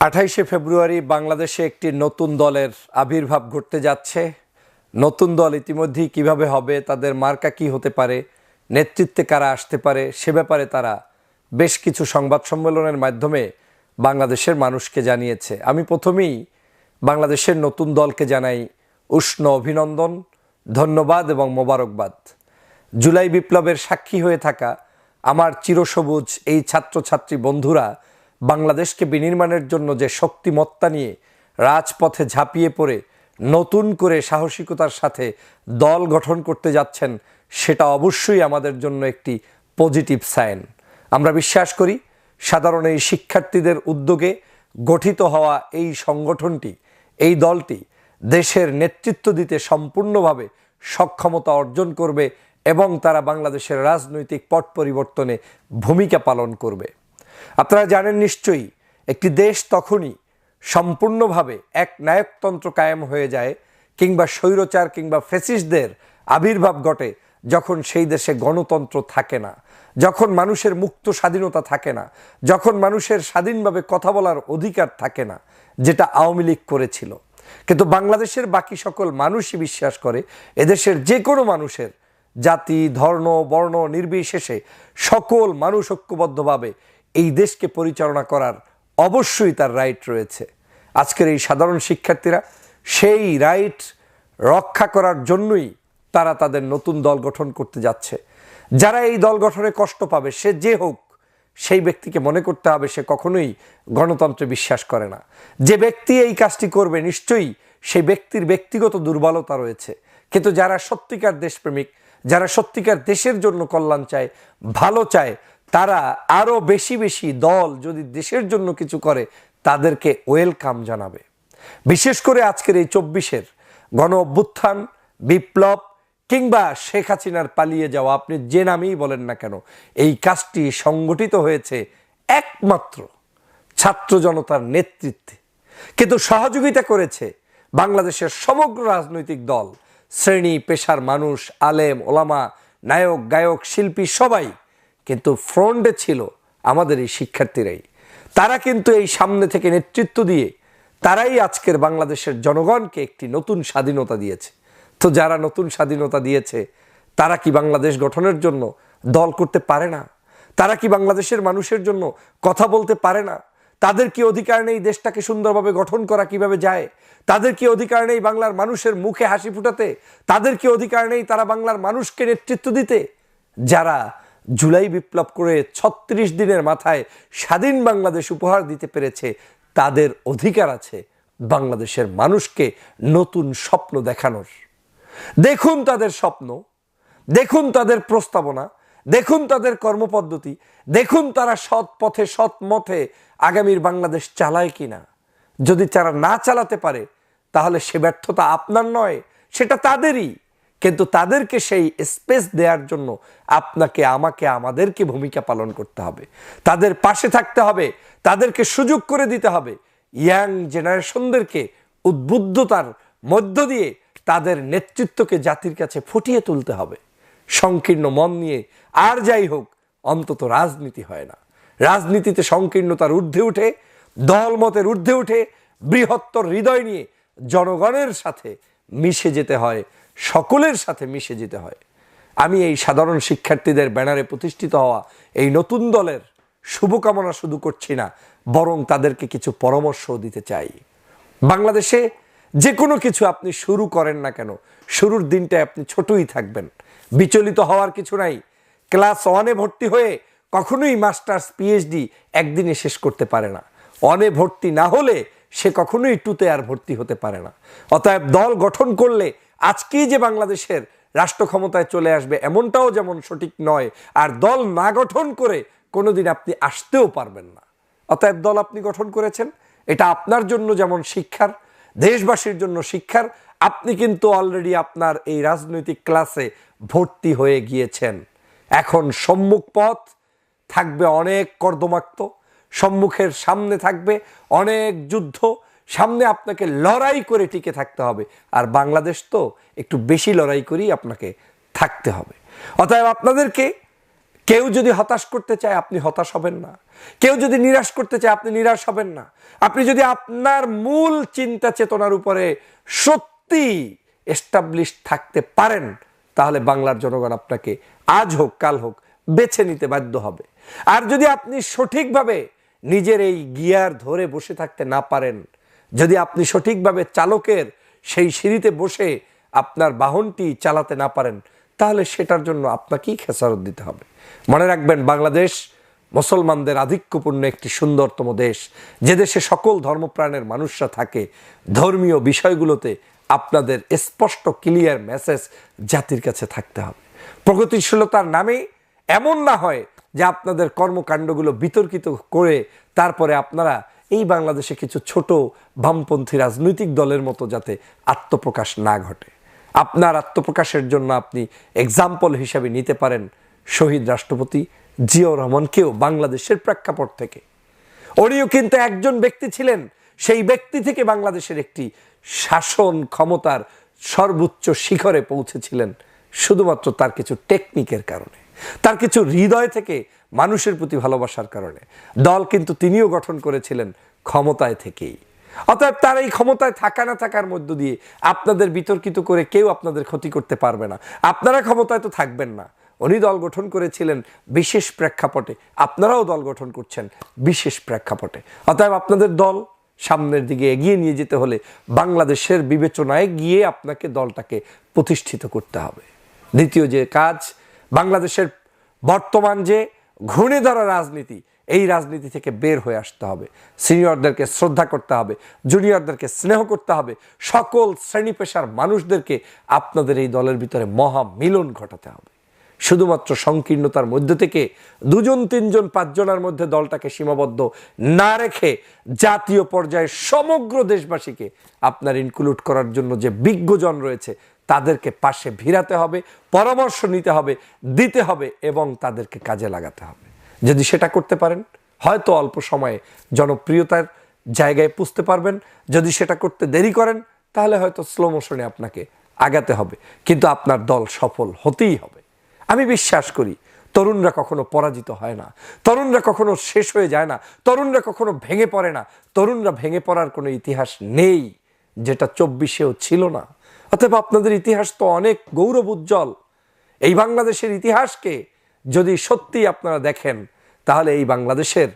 আঠাইশে ফেব্রুয়ারি বাংলাদেশে একটি নতুন দলের আবির্ভাব ঘটতে যাচ্ছে। নতুন দল ইতিমধ্যেই কীভাবে হবে, তাদের মার্কা কি হতে পারে, নেতৃত্বে কারা আসতে পারে, সে ব্যাপারে তারা বেশ কিছু সংবাদ সম্মেলনের মাধ্যমে বাংলাদেশের মানুষকে জানিয়েছে। আমি প্রথমেই বাংলাদেশের নতুন দলকে জানাই উষ্ণ অভিনন্দন, ধন্যবাদ এবং মোবারকবাদ। জুলাই বিপ্লবের সাক্ষী হয়ে থাকা আমার চিরসবুজ এই ছাত্রছাত্রী বন্ধুরা বাংলাদেশকে বিনির্মাণের জন্য যে শক্তিমত্তা নিয়ে রাজপথে ঝাঁপিয়ে পড়ে নতুন করে সাহসিকতার সাথে দল গঠন করতে যাচ্ছেন, সেটা অবশ্যই আমাদের জন্য একটি পজিটিভ সাইন। আমরা বিশ্বাস করি, সাধারণ এই শিক্ষার্থীদের উদ্যোগে গঠিত হওয়া এই সংগঠনটি, এই দলটি দেশের নেতৃত্ব দিতে সম্পূর্ণভাবে সক্ষমতা অর্জন করবে এবং তারা বাংলাদেশের রাজনৈতিক পট পরিবর্তনে ভূমিকা পালন করবে। আপনারা জানেন নিশ্চয়ই, একটি দেশ তখনই সম্পূর্ণভাবে এক নায়কতন্ত্র কায়েম হয়ে যায় কিংবা স্বৈরচার কিংবা ফেসিসদের আবির্ভাব ঘটে যখন সেই দেশে গণতন্ত্র থাকে না, যখন মানুষের মুক্ত স্বাধীনতা থাকে না, যখন মানুষের স্বাধীনভাবে কথা বলার অধিকার থাকে না, যেটা আওয়ামী লীগ করেছিল। কিন্তু বাংলাদেশের বাকি সকল মানুষই বিশ্বাস করে, এদেশের যে কোনো মানুষের জাতি, ধর্ম, বর্ণ, নির্বিশেষে সকল মানুষ ঐক্যবদ্ধভাবে এই দেশকে পরিচালনা করার অবশ্যই তার রাইট রয়েছে। আজকের এই সাধারণ শিক্ষার্থীরা সেই রাইট রক্ষা করার জন্যই তারা তাদের নতুন দল গঠন করতে যাচ্ছে। যারা এই দল গঠনে কষ্ট পাবে, সে যে হোক, সেই ব্যক্তিকে মনে করতে হবে সে কখনোই গণতন্ত্রে বিশ্বাস করে না। যে ব্যক্তি এই কাজটি করবে, নিশ্চয়ই সেই ব্যক্তির ব্যক্তিগত দুর্বলতা রয়েছে। কিন্তু যারা সত্যিকার দেশপ্রেমিক, যারা সত্যিকার দেশের জন্য কল্যাণ চায়, ভালো চায় তারা আরও বেশি বেশি দল যদি দেশের জন্য কিছু করে, তাদেরকে ওয়েলকাম জানাবে। বিশেষ করে আজকের এই চব্বিশের গণ অভ্যুত্থান, বিপ্লব কিংবা শেখ হাসিনার পালিয়ে যাওয়া, আপনি যে নামেই বলেন না কেন, এই কাজটি সংগঠিত হয়েছে একমাত্র ছাত্র জনতার নেতৃত্বে। কিন্তু সহযোগিতা করেছে বাংলাদেশের সমগ্র রাজনৈতিক দল, শ্রেণি, পেশার মানুষ, আলেম, ওলামা, নায়ক, গায়ক, শিল্পী সবাই। কিন্তু ফ্রন্টে ছিল আমাদের এই শিক্ষার্থীরাই। তারা কিন্তু এই সামনে থেকে নেতৃত্ব দিয়ে তারাই আজকের বাংলাদেশের জনগণকে একটি নতুন স্বাধীনতা দিয়েছে। তো যারা নতুন স্বাধীনতা দিয়েছে, তারা কি বাংলাদেশ গঠনের জন্য দল করতে পারে না? তারা কি বাংলাদেশের মানুষের জন্য কথা বলতে পারে না? তাদের কি অধিকার নেই দেশটাকে সুন্দরভাবে গঠন করা কীভাবে যায়? তাদের কি অধিকার নেই বাংলার মানুষের মুখে হাসি ফুটাতে? তাদের কি অধিকার নেই তারা বাংলার মানুষকে নেতৃত্ব দিতে? যারা জুলাই বিপ্লব করে ছত্রিশ দিনের মাথায় স্বাধীন বাংলাদেশ উপহার দিতে পেরেছে, তাদের অধিকার আছে বাংলাদেশের মানুষকে নতুন স্বপ্ন দেখানোর। দেখুন তাদের স্বপ্ন, দেখুন তাদের প্রস্তাবনা, দেখুন তাদের কর্মপদ্ধতি, দেখুন তারা সৎ পথে, সৎ মতে আগামীর বাংলাদেশ চালায় কিনা। যদি তারা না চালাতে পারে, তাহলে সে ব্যর্থতা আপনার নয়, সেটা তাদেরই। কিন্তু তাদেরকে সেই স্পেস দেওয়ার জন্য আপনাকে, আমাকে, আমাদেরকে ভূমিকা পালন করতে হবে। তাদের পাশে থাকতে হবে, তাদেরকে সুযোগ করে দিতে হবে। ইয়াং জেনারেশনদেরকে উদ্বুদ্ধতার মধ্য দিয়ে তাদের নেতৃত্বকে জাতির কাছে ফুটিয়ে তুলতে হবে। সংকীর্ণ মন নিয়ে আর যাই হোক, অন্তত রাজনীতি হয় না। রাজনীতিতে সংকীর্ণতার ঊর্ধ্বে উঠে, দলমতের ঊর্ধ্বে উঠে, বৃহত্তর হৃদয় নিয়ে জনগণের সাথে মিশে যেতে হয়। সকলের সাথে মিশে যেতে হয়। আমি এই সাধারণ শিক্ষার্থীদের ব্যানারে প্রতিষ্ঠিত হওয়া এই নতুন দলের শুভকামনা শুধু করছি না, বরং তাদেরকে কিছু পরামর্শও দিতে চাই। বাংলাদেশে যে কোনো কিছু আপনি শুরু করেন না কেন, শুরুর দিনটায় আপনি ছোটই থাকবেন। বিচলিত হওয়ার কিছু নাই। ক্লাস ওয়ানে ভর্তি হয়ে কখনোই মাস্টার্স, পিএইচডি একদিনে শেষ করতে পারে না। অনে ভর্তি না হলে সে কখনোই টুতে আর ভর্তি হতে পারে না। অতএব দল গঠন করলে আজকেই যে বাংলাদেশের রাষ্ট্র ক্ষমতায় চলে আসবে এমনটাও যেমন সঠিক নয়, আর দল না গঠন করে কোনোদিন আপনি আসতেও পারবেন না। অতএব দল আপনি গঠন করেছেন, এটা আপনার জন্য যেমন শিক্ষার, দেশবাসীর জন্য শিক্ষার, আপনি কিন্তু অলরেডি আপনার এই রাজনৈতিক ক্লাসে ভর্তি হয়ে গিয়েছেন। এখন সম্মুখ পথ থাকবে অনেক কর্দমাক্ত, সম্মুখের সামনে থাকবে অনেক যুদ্ধ সামনে আপনাকে লড়াই করে টিকে থাকতে হবে। আর বাংলাদেশ তো একটু বেশি লড়াই করেই আপনাকে থাকতে হবে। অতএব আপনাদেরকে কেউ যদি হতাশ করতে চায়, আপনি হতাশ হবেন না। কেউ যদি নিরাশ করতে চায়, আপনি নিরাশ হবেন না। আপনি যদি আপনার মূল চিন্তা চেতনার উপরে সত্যি এস্টাবলিশ থাকতে পারেন, তাহলে বাংলার জনগণ আপনাকে আজ হোক, কাল হোক বেছে নিতে বাধ্য হবে। আর যদি আপনি সঠিকভাবে নিজের এই গিয়ার ধরে বসে থাকতে না পারেন যদি আপনি সঠিকভাবে চালকের সেই সিঁড়িতে বসে আপনার বাহনটি চালাতে না পারেন, তাহলে সেটার জন্য আপনাকেই খেসারত দিতে হবে। মনে রাখবেন, বাংলাদেশ মুসলমানদের আধিক্যপূর্ণ একটি সুন্দরতম দেশ। যে দেশে সকল ধর্মপ্রাণের মানুষরা থাকে, ধর্মীয় বিষয়গুলোতে আপনাদের স্পষ্ট ক্লিয়ার মেসেজ জাতির কাছে থাকতে হবে। প্রগতিশীলতার নামে এমন না হয় যে আপনাদের কর্মকাণ্ডগুলো বিতর্কিত করে তারপরে আপনারা এই বাংলাদেশে কিছু ছোট বামপন্থী রাজনৈতিক দলের মতো যাতে আত্মপ্রকাশ না ঘটে। আপনার আত্মপ্রকাশের জন্য আপনি এক্সাম্পল হিসাবে নিতে পারেন শহীদ রাষ্ট্রপতি জিয়াউর রহমানকেও বাংলাদেশের প্রেক্ষাপট থেকে। উনিও কিন্তু একজন ব্যক্তি ছিলেন, সেই ব্যক্তি থেকে বাংলাদেশের একটি শাসন ক্ষমতার সর্বোচ্চ শিখরে পৌঁছেছিলেন, শুধুমাত্র তার কিছু টেকনিকের কারণে। তার কিছু হৃদয় থেকে মানুষের প্রতি ভালোবাসার কারণে। দল কিন্তু তিনিও গঠন করেছিলেন ক্ষমতায় থেকেই। অতএব তার এই ক্ষমতায় থাকা না থাকার মধ্য দিয়ে আপনাদের বিতর্কিত করে কেউ আপনাদের ক্ষতি করতে পারবে না। আপনারা ক্ষমতায় তো থাকবেন না। উনি দল গঠন করেছিলেন বিশেষ প্রেক্ষাপটে। আপনারাও দল গঠন করছেন বিশেষ প্রেক্ষাপটে। অতএব আপনাদের দল সামনের দিকে এগিয়ে নিয়ে যেতে হলে বাংলাদেশের বিবেচনায় গিয়ে আপনাকে দলটাকে প্রতিষ্ঠিত করতে হবে। দ্বিতীয় যে কাজ, বাংলাদেশের বর্তমান যে ঘুণে ধরা রাজনীতি, এই রাজনীতি থেকে বের হয়ে আসতে হবে। সিনিয়রদেরকে শ্রদ্ধা করতে হবে, জুনিয়রদেরকে স্নেহ করতে হবে, সকল শ্রেণি পেশার মানুষদেরকে আপনাদের এই দলের ভিতরে মহা মিলন ঘটাতে হবে। শুধুমাত্র সংকীর্ণতার মধ্যে থেকে দুজন, তিনজন, পাঁচজনের মধ্যে দলটাকে সীমাবদ্ধ না রেখে জাতীয় পর্যায়ে সমগ্র দেশবাসীকে আপনার ইনক্লুড করার জন্য যে বিজ্ঞজন রয়েছে তাদেরকে পাশে ভিড়াতে হবে, পরামর্শ নিতে হবে, দিতে হবে এবং তাদেরকে কাজে লাগাতে হবে। যদি সেটা করতে পারেন, হয়তো অল্প সময়ে জনপ্রিয়তার জায়গায় পুষতে পারবেন। যদি সেটা করতে দেরি করেন, তাহলে হয়তো স্লো মোশনে আপনাকে আগাতে হবে। কিন্তু আপনার দল সফল হতেই হবে। আমি বিশ্বাস করি, তরুণরা কখনো পরাজিত হয় না। তরুণরা কখনো শেষ হয়ে যায় না। তরুণরা কখনো ভেঙে পড়ে না। তরুণরা ভেঙে পড়ার কোনো ইতিহাস নেই, যেটা চব্বিশেও ছিল না। অতএব আপনাদের ইতিহাস তো অনেক গৌরব উজ্জ্বল। এই বাংলাদেশের ইতিহাসকে যদি সত্যি আপনারা দেখেন, তাহলে এই বাংলাদেশের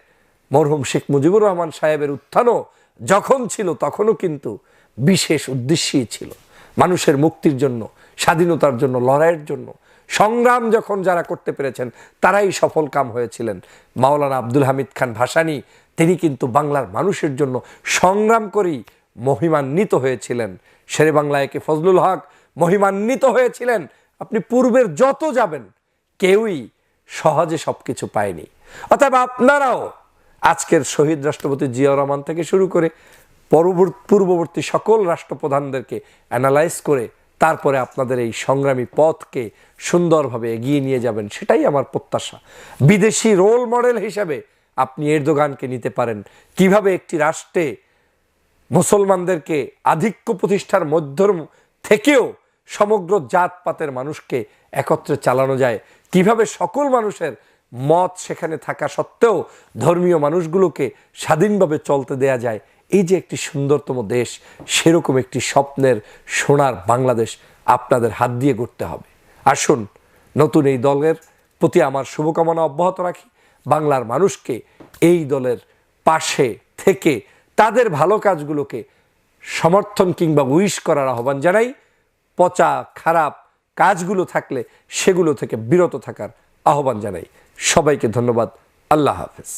মরহুম শেখ মুজিবুর রহমান সাহেবের উত্থানও যখন ছিল, তখনও কিন্তু বিশেষ উদ্দেশ্যই ছিল। মানুষের মুক্তির জন্য, স্বাধীনতার জন্য, লড়াইয়ের জন্য। সংগ্রাম যখন যারা করতে পেরেছেন, তারাই সফল কাম হয়েছিলেন। মাওলানা আব্দুল হামিদ খান ভাসানি, তিনি কিন্তু বাংলার মানুষের জন্য সংগ্রাম করেই মহিমান্বিত হয়েছিলেন। শেরে বাংলায় কে ফজলুল হক মহিমান্বিত হয়েছিলেন। আপনি পূর্বের যত যাবেন, কেউই সহজে সব কিছু পায়নি। অতএব আপনারাও আজকের শহীদ রাষ্ট্রপতি জিয়াউর রহমান থেকে শুরু করে পূর্ববর্তী সকল রাষ্ট্রপ্রধানদেরকে অ্যানালাইজ করে তারপরে আপনাদের এই সংগ্রামী পথকে সুন্দরভাবে এগিয়ে নিয়ে যাবেন, সেটাই আমার প্রত্যাশা। বিদেশি রোল মডেল হিসাবে আপনি এরদোগানকে নিতে পারেন। কীভাবে একটি রাষ্ট্রে মুসলমানদেরকে আধিক্য প্রতিষ্ঠার মধ্য থেকেও সমগ্র জাতপাতের মানুষকে একত্রে চালানো যায়। কীভাবে সকল মানুষের মত সেখানে থাকা সত্ত্বেও ধর্মীয় মানুষগুলোকে স্বাধীনভাবে চলতে দেয়া যায়, এই যে একটি সুন্দরতম দেশ, সেরকম একটি স্বপ্নের সোনার বাংলাদেশ আপনাদের হাত দিয়ে গড়তে হবে। আসুন, নতুন এই দলের প্রতি আমার শুভকামনা অব্যাহত রাখি। বাংলার মানুষকে এই দলের পাশে থেকে তাদের ভালো কাজগুলোকে সমর্থন কিংবা উইশ করার আহ্বান জানাই। পচা, খারাপ কাজগুলো থাকলে সেগুলো থেকে বিরত থাকার আহ্বান জানাই। সবাইকে ধন্যবাদ। আল্লাহ হাফেজ।